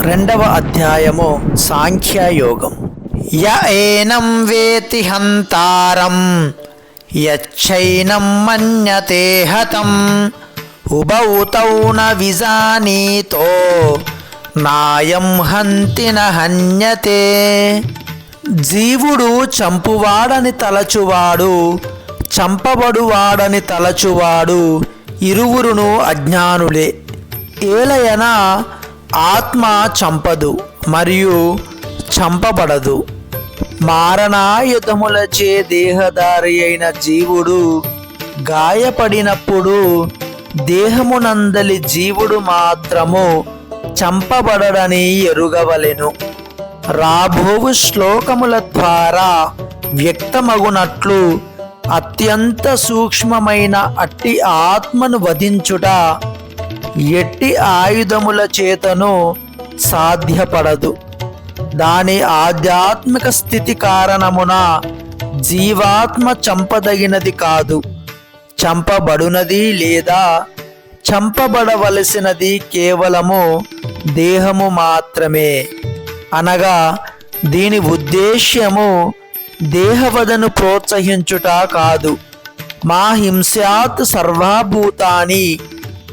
రెండవ అధ్యాయము సాంఖ్యయోగం. య ఏనం వేతి హంతారం యచ్చైనం మన్యతే హతం ఉభౌతౌ న విజానీతో నాయం హంతి హన్యతే. జీవుడు చంపువాడని తలచువాడు చంపబడువాడని తలచువాడు ఇరువురును అజ్ఞానులే. ఏలయన ఆత్మ చంపదు మరియు చంపబడదు. మారణాయుధములచే దేహదారి అయిన జీవుడు గాయపడినప్పుడు దేహమునందలి జీవుడు మాత్రము చంపబడడని ఎరుగవలెను. రాబోవు శ్లోకముల ద్వారా వ్యక్తమగునట్లు అత్యంత సూక్ష్మమైన అట్టి ఆత్మను వధించుట ఎట్టి ఆయుధముల చేతను సాధ్యపడదు. దాని ఆధ్యాత్మిక స్థితి కారణమున జీవాత్మ చంపదగినది కాదు. చంపబడునది లేదా చంపబడవలసినది కేవలము దేహము మాత్రమే. అనగా దీని ఉద్దేశ్యము దేహవదను ప్రోత్సహించుట కాదు. మా హింసాత్ సర్వాభూతాని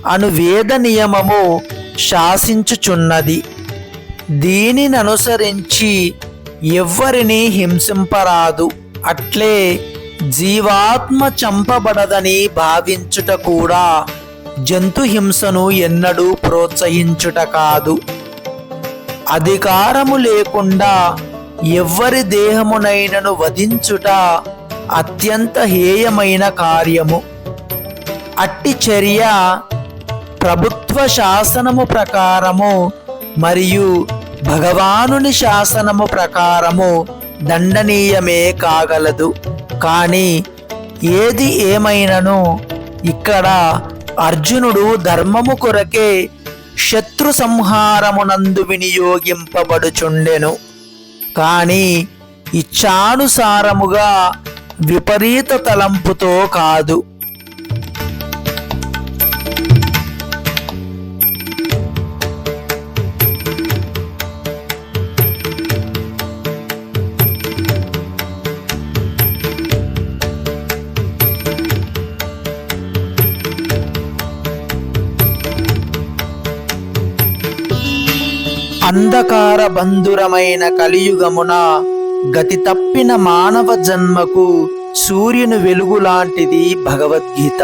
అను వేద నియమము శాసించుచున్నది. దీనిని అనుసరించి ఎవ్వరిని హింసింపరాదు. అట్లే జీవాత్మ చంపబడదని భావించుట కూడా జంతు హింసను ఎన్నడూ ప్రోత్సహించుట కాదు. అధికారము లేకుండా ఎవ్వరి దేహమునైనను వధించుట అత్యంత హేయమైన కార్యము. అట్టి చర్య ప్రభుత్వ శాసనము ప్రకారము మరియు భగవానుని శాసనము ప్రకారము దండనీయమే కాగలదు. కానీ ఏది ఏమైనను ఇక్కడ అర్జునుడు ధర్మము కొరకే శత్రు సంహారమునందు వినియోగింపబడుచుండెను. కానీ ఇచ్ఛానుసారముగా విపరీత తలంపుతో కాదు. అంధకార బంధురమైన కలియుగమున గతి తప్పిన మానవ జన్మకు సూర్యుని వెలుగు లాంటిది భగవద్గీత.